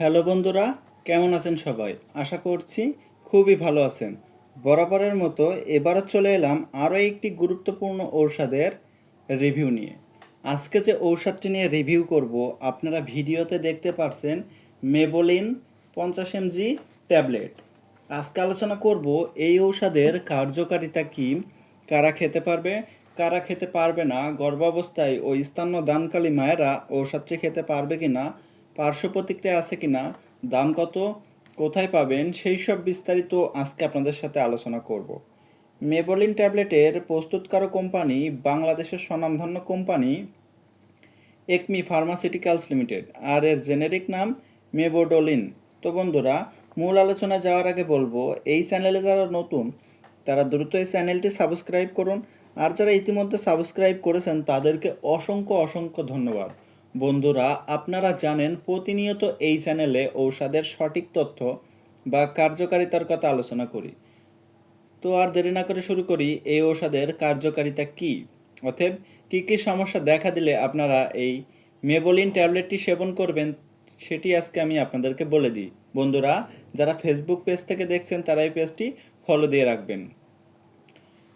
Hello বন্ধুরা, কেমন আছেন সবাই? আশা করছি খুবই ভালো আছেন। বরাবরের মতো এবারও চলে এলাম আরও একটি গুরুত্বপূর্ণ ঔষধের রিভিউ নিয়ে। আজকে যে ঔষধটি নিয়ে রিভিউ করব, আপনারা ভিডিওতে দেখতে পারছেন মেবোলিন পঞ্চাশ এমজি ট্যাবলেট। আজকে আলোচনা করব এই ঔষধের কার্যকারিতা কী, কারা খেতে পারবে, কারা খেতে পারবে না, গর্ভাবস্থায় ও স্থান্য দানকালী মায়েরা ঔষধটি খেতে পারবে কি না পার্শ্ব প্রতিক্রিয়া আছে কি না দাম কত, কোথায় পাবেন, সেই সব বিস্তারিত আজকে আপনাদের সাথে আলোচনা করব। মেবলিন ট্যাবলেটের প্রস্তুতকারক কোম্পানি, বাংলাদেশের স্বনামধন্য কোম্পানি, একমি ফার্মাসিউটিক্যালস লিমিটেড। আর এর জেনেরিক নাম মেবোডোলিন। তো বন্ধুরা, মূল আলোচনা যাওয়ার আগে বলব, এই চ্যানেলে যারা নতুন, তারা দ্রুত এই চ্যানেলটি সাবস্ক্রাইব করুন। আর যারা ইতিমধ্যে সাবস্ক্রাইব করেছেন, তাদেরকে অসংখ্য অসংখ্য ধন্যবাদ। বন্ধুরা, আপনারা জানেন প্রতিনিয়ত এই চ্যানেলে ঔষধের সঠিক তথ্য বা কার্যকারিতার কথা আলোচনা করি। তো আর দেরি না করে শুরু করি, এই ঔষধের কার্যকারিতা কি? অতএব, কী কী সমস্যা দেখা দিলে আপনারা এই মেবোলিন ট্যাবলেটটি সেবন করবেন, সেটি আজকে আমি আপনাদেরকে বলে দিই। বন্ধুরা, যারা ফেসবুক পেজ থেকে দেখছেন, তারা এই পেজটি ফলো দিয়ে রাখবেন।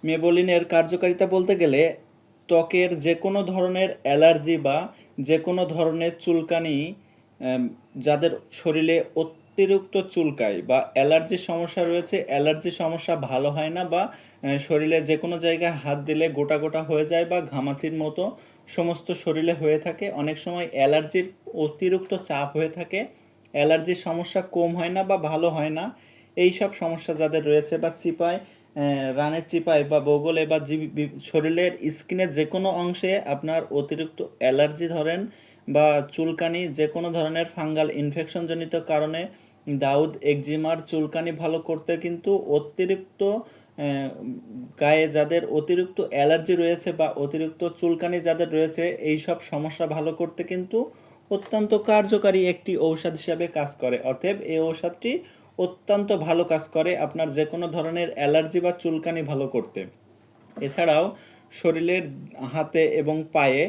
মেবোলিনের কার্যকারিতা বলতে গেলে ত্বকের যে কোনো ধরনের অ্যালার্জি বা যে কোনো ধরনের চুলকানি যাদের শরীরে অতিরিক্ত চুলকায় বা অ্যালার্জির সমস্যা রয়েছে অ্যালার্জির সমস্যা ভালো হয় না বা শরীরে যে কোনো জায়গায় হাত দিলে গোটা গোটা হয়ে যায় বা ঘামাচির মতো সমস্ত শরীরে হয়ে থাকে, অনেক সময় অ্যালার্জির অতিরিক্ত চাপ হয়ে থাকে, অ্যালার্জির সমস্যা কম হয় না বা ভালো হয় না। এই সব সমস্যা যাদের রয়েছে বা চিপায় রানের চিপায় বা বগলে বা শরীরের স্কিনের যে কোনো অংশে আপনার অতিরিক্ত অ্যালার্জি ধরেন বা চুলকানি যে কোনো ধরনের ফাঙ্গাল ইনফেকশনজনিত কারণে দাউদ একজিমার চুলকানি ভালো করতে কিন্তু অতিরিক্ত গায়ে যাদের অতিরিক্ত অ্যালার্জি রয়েছে বা অতিরিক্ত চুলকানি যাদের রয়েছে এই সব সমস্যা ভালো করতে কিন্তু অত্যন্ত কার্যকারী একটি ঔষধ হিসাবে কাজ করে। অতএব এই ঔষধটি অত্যন্ত ভালো কাজ করে আপনার যে কোনো ধরনের অ্যালার্জি বা চুলকানি ভালো করতে। এছাড়াও শরীরের হাতে এবং পায়ে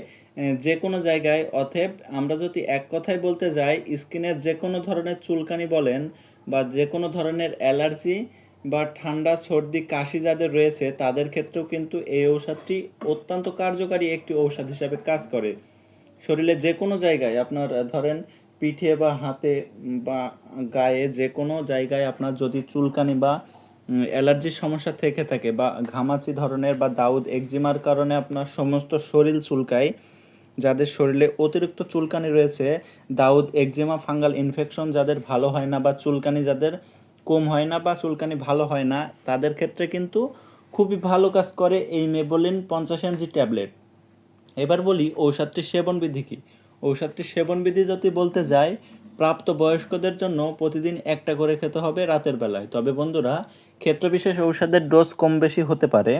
যে কোনো জায়গায় অতএব আমরা যদি এক কথায় বলতে যাই স্কিনের যে কোনো ধরনের চুলকানি বলেন বা যে কোনো ধরনের অ্যালার্জি বা ঠান্ডা, সর্দি, কাশি যাদের রয়েছে, তাদের ক্ষেত্রেও কিন্তু এই ঔষধটি অত্যন্ত কার্যকারী একটি ঔষধ হিসাবে কাজ করে। শরীরে যে কোনো জায়গায় আপনার, ধরেন পিঠে বা হাতে বা গায়ে যে কোনো জায়গায় আপনার যদি চুলকানি বা অ্যালার্জির সমস্যা থেকে থাকে বা ঘামাচি ধরনের বা দাউদ একজিমার কারণে আপনার সমস্ত শরীর চুলকায়, যাদের শরীরে অতিরিক্ত চুলকানি রয়েছে, দাউদ একজিমা ফাঙ্গাল ইনফেকশন যাদের ভালো হয় না বা চুলকানি যাদের কম হয় না বা চুলকানি ভালো হয় না, তাদের ক্ষেত্রে কিন্তু খুবই ভালো কাজ করে এই মেবোলিন পঞ্চাশ এমজি ট্যাবলেট। এবার বলি ঔষধটির সেবনবিধি কী? ঔষধটির সেবনবিধি যদি বলতে যাই প্রাপ্ত বয়স্কদের জন্য প্রতিদিন একটা করে খেতে হবে রাতের বেলায়। তবে বন্ধুরা, ক্ষেত্রবিশেষ ঔষধের ডোজ কম বেশি হতে পারে।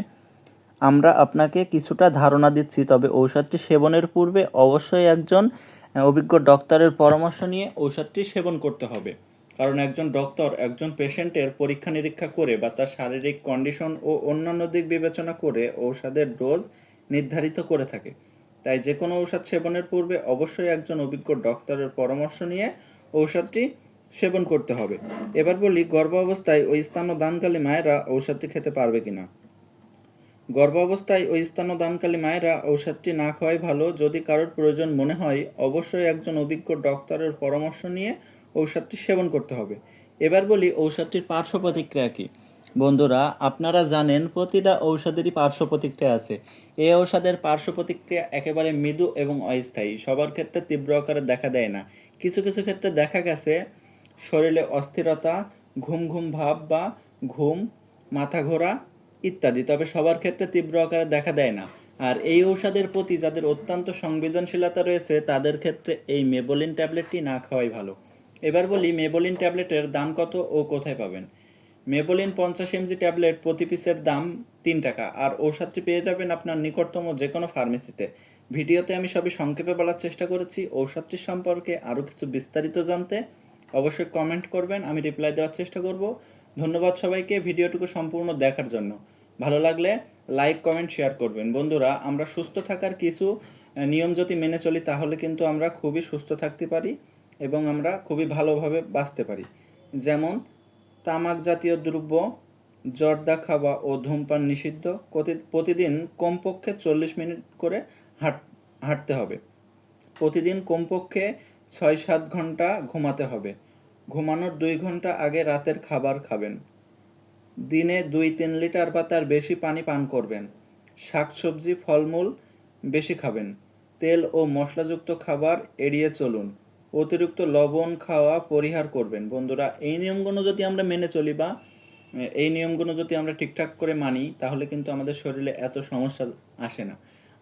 আমরা আপনাকে কিছুটা ধারণা দিচ্ছি, তবে ঔষধটি সেবনের পূর্বে অবশ্যই একজন অভিজ্ঞ ডক্টরের পরামর্শ নিয়ে ঔষধটি সেবন করতে হবে। কারণ একজন ডক্টর একজন পেশেন্টের পরীক্ষা নিরীক্ষা করে বা তার শারীরিক কন্ডিশন ও অন্যান্য দিক বিবেচনা করে ঔষধের ডোজ নির্ধারিত করে থাকে। তাই যে কোনো ঔষধ সেবনের পূর্বে অবশ্যই একজন অভিজ্ঞ ডক্টরের পরামর্শ নিয়ে ঔষধটি সেবন করতে হবে। এবার বলি, গর্ভাবস্থায় ওই স্থান দানকালী মায়েরা ঔষধটি খেতে পারবে কিনা? গর্ভাবস্থায় ওই স্তন্যদানকালী মায়েরা ঔষধটি না খাওয়াই ভালো। যদি কারোর প্রয়োজন মনে হয়, অবশ্যই একজন অভিজ্ঞ ডক্টরের পরামর্শ নিয়ে ঔষধটি সেবন করতে হবে। এবার বলি, ঔষধটির পার্শ্ব প্রতিক্রিয়া কী? বন্ধুরা, আপনারা জানেন প্রতিটা ঔষধেরই পার্শ্ব প্রতিক্রিয়া আছে। এই ঔষধের পার্শ্ব প্রতিক্রিয়া একেবারে মৃদু এবং অস্থায়ী, সবার ক্ষেত্রে তীব্র আকারে দেখা দেয় না। কিছু কিছু ক্ষেত্রে দেখা গেছে শরীরে অস্থিরতা, ঘুম ঘুম ভাব বা ঘুম, মাথা ঘোরা ইত্যাদি, তবে সবার ক্ষেত্রে তীব্র আকারে দেখা দেয় না। আর এই ঔষধের প্রতি যাদের অত্যন্ত সংবেদনশীলতা রয়েছে, তাদের ক্ষেত্রে এই মেবোলিন ট্যাবলেটটি না খাওয়াই ভালো। এবার বলি, মেবোলিন ট্যাবলেটের দাম কত ও কোথায় পাবেন? মেবোলিন পঞ্চাশ এমজি ট্যাবলেট প্রতি পিসের দাম তিন টাকা। আর ঔষধটি পেয়ে যাবেন আপনার নিকটতম যে কোনো ফার্মেসিতে। ভিডিওতে আমি সবই সংক্ষেপে বলার চেষ্টা করেছি। ঔষধটির সম্পর্কে আরও কিছু বিস্তারিত জানতে অবশ্যই কমেন্ট করবেন। আমি রিপ্লাই দেওয়ার চেষ্টা করব। ধন্যবাদ সবাইকে ভিডিওটুকু সম্পূর্ণ দেখার জন্য। ভালো লাগলে লাইক, কমেন্ট, শেয়ার করবেন। বন্ধুরা, আমরা সুস্থ থাকার কিছু নিয়ম যদি মেনে চলি, তাহলে কিন্তু আমরা খুবই সুস্থ থাকতে পারি এবং আমরা খুবই ভালোভাবে বাঁচতে পারি। যেমন তামাক জাতীয় দ্রব্য, জর্দা খাওয়া ও ধূমপান নিষিদ্ধ। প্রতিদিন কমপক্ষে চল্লিশ মিনিট করে হাঁট হাঁটতে হবে। প্রতিদিন কমপক্ষে ছয় সাত ঘণ্টা ঘুমাতে হবে। ঘুমানোর দুই ঘণ্টা আগে রাতের খাবার খাবেন। দিনে দুই তিন লিটার বা তার বেশি পানি পান করবেন। শাকসবজি, ফলমূল বেশি খাবেন। তেল ও মশলাযুক্ত খাবার এড়িয়ে চলুন। অতিরিক্ত লবণ খাওয়া পরিহার করবেন। বন্ধুরা, এই নিয়মগুলো যদি আমরা মেনে চলি বা, এই নিয়মগুলো যদি আমরা ঠিকঠাক করে মানি, তাহলে কিন্তু আমাদের শরীরে এত সমস্যা আসে না।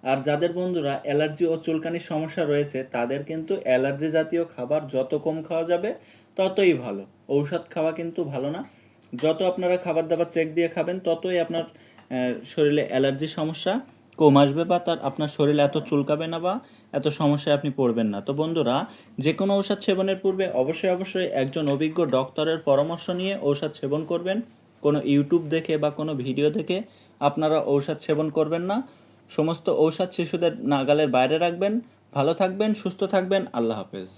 আর যাদের বন্ধুরা অ্যালার্জি ও চুলকানির সমস্যা রয়েছে, তাদের কিন্তু অ্যালার্জি জাতীয় খাবার যত কম খাওয়া যাবে, ততই ভালো। ঔষধ খাওয়া কিন্তু ভালো না। যত আপনারা খাবার দাবার চেক দিয়ে খাবেন, ততই আপনার শরীরে অ্যালার্জির সমস্যা কম আসবে বা তার, আপনার শরীরে এত চুলকাবে না বা এত সমস্যায় আপনি পড়বেন না। তো বন্ধুরা যে কোনো ঔষধ সেবনের পূর্বে অবশ্যই অবশ্যই একজন অভিজ্ঞ ডক্টরের পরামর্শ নিয়ে ঔষধ সেবন করবেন। কোনো ইউটিউব দেখে বা কোনো ভিডিও দেখে আপনারা ঔষধ সেবন করবেন না। সমস্ত ঔষধ শিশুদের নাগালের বাইরে রাখবেন। ভালো থাকবেন, সুস্থ থাকবেন। আল্লাহ হাফেজ।